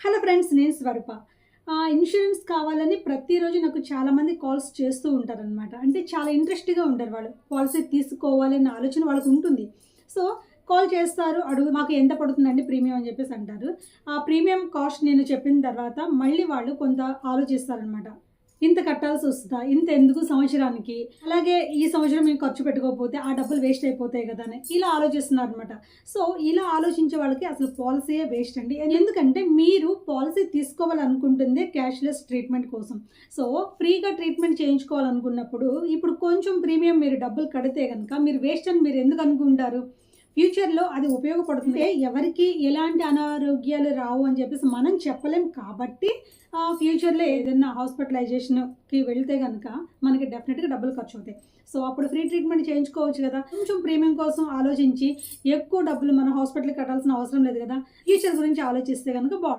Hello friends నేను స్వరూప. Insurance కావాలని ప్రతిరోజు నాకు చాలామంది కాల్స్ చేస్తూ ఉంటారనమాట అంటే చాలా ఇంట్రెస్ట్గా ఉంటారు వాళ్ళు. పాలసీ తీసుకోవాలనే ఆలోచన వాళ్ళకు ఉంటుంది. సో కాల్ చేస్తారు అడుగు మాకు ఎంత పడుతుందండి ప్రీమియం? అని చెప్పేసి అంటారు. ఆ ప్రీమియం కాస్ట్ నేను చెప్పిన తర్వాత మళ్ళీ వాళ్ళు కొంత ఆలోచిస్తారనమాట ఇంత కట్టాల్సి వస్తుందా? ఇంత ఎందుకు సంవత్సరానికి? అలాగే ఈ సంవత్సరం మేము ఖర్చు పెట్టుకోకపోతే ఆ డబ్బులు వేస్ట్ అయిపోతాయి కదా అని ఇలా ఆలోచిస్తున్నారు అనమాట సో ఇలా ఆలోచించే వాళ్ళకి అసలు పాలసీయే వేస్ట్ అండి. ఎందుకంటే మీరు పాలసీ తీసుకోవాలనుకుంటుంది క్యాష్లెస్ ట్రీట్మెంట్ కోసం. సో ఫ్రీగా ట్రీట్మెంట్ చేయించుకోవాలనుకున్నప్పుడు ఇప్పుడు కొంచెం ప్రీమియం మీరు డబ్బులు కడితే కనుక మీరు వేస్ట్ అని మీరు ఎందుకు అనుకుంటారు? ఫ్యూచర్లో అది ఉపయోగపడుతుంది ఎవరికి ఎలాంటి అనారోగ్యాలు రావు అని చెప్పేసి మనం చెప్పలేం కాబట్టి ఫ్యూచర్లో ఏదైనా హాస్పిటలైజేషన్కి వెళ్తే కనుక మనకి డెఫినెట్గా డబ్బులు ఖర్చు అవుతాయి సో అప్పుడు ఫ్రీ ట్రీట్మెంట్ చేయించుకోవచ్చు కదా. కొంచెం ప్రీమియం కోసం ఆలోచించి ఎక్కువ డబ్బులు మన హాస్పిటల్కి కట్టాల్సిన అవసరం లేదు కదా. ఫ్యూచర్ గురించి ఆలోచిస్తే కనుక బాగుంటుంది.